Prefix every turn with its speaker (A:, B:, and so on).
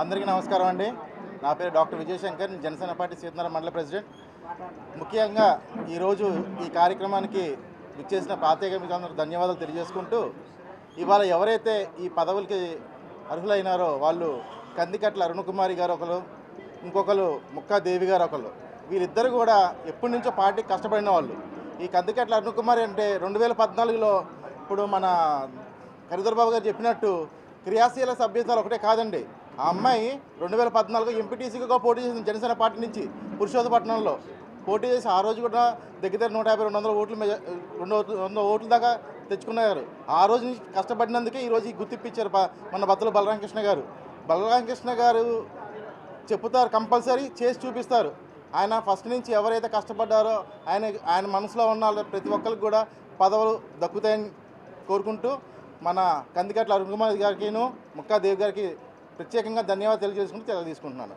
A: అందరికీ నమస్కారం అండి. నా పేరు డాక్టర్ విజయశంకర్ జనసేన పార్టీ సీతనారాయణ మండల ప్రెసిడెంట్. ముఖ్యంగా ఈరోజు ఈ కార్యక్రమానికి విచ్చేసిన ప్రత్యేక మీకు అందరూ ధన్యవాదాలు తెలియజేసుకుంటూ ఇవాళ ఎవరైతే ఈ పదవులకి అర్హులైనారో వాళ్ళు కందికట్ల అరుణకుమారి గారు ఒకరు ఇంకొకరు ముక్కాదేవి గారు ఒకరు వీళ్ళిద్దరు కూడా ఎప్పటి నుంచో పార్టీకి కష్టపడిన వాళ్ళు. ఈ కందికట్ల అరుణకుమారి అంటే రెండు వేల పద్నాలుగులో ఇప్పుడు మన కరిదర్బాబు గారు చెప్పినట్టు క్రియాశీల సభ్యతలు ఒకటే కాదండి. ఆ అమ్మాయి రెండు వేల పద్నాలుగు ఎంపీటీసీగా పోటీ చేసింది జనసేన పార్టీ నుంచి పురుషోత్తపట్నంలో. పోటీ చేసి ఆ రోజు కూడా దగ్గర దగ్గర నూట యాభై రెండు వందల ఓట్లు రెండు వంద ఓట్ల దాకా తెచ్చుకున్నారు. ఆ రోజు నుంచి కష్టపడినందుకే ఈ రోజు ఈ గుర్తిప్పించారు మన బత్తల బలరామకృష్ణ గారు. బలరామకృష్ణ గారు చెప్తారు కంపల్సరీ చేసి చూపిస్తారు. ఆయన ఫస్ట్ నుంచి ఎవరైతే కష్టపడ్డారో ఆయన ఆయన మనసులో ఉన్న ప్రతి ఒక్కరికి కూడా పదవులు దక్కుతాయని కోరుకుంటూ మన కందికట్ల అరుణ్ కుమార్ గారికిను ముక్కాదేవి గారికి ప్రత్యేకంగా ధన్యవాదాలు తెలియజేసుకుంటూ తెలియజేసుకుంటున్నాను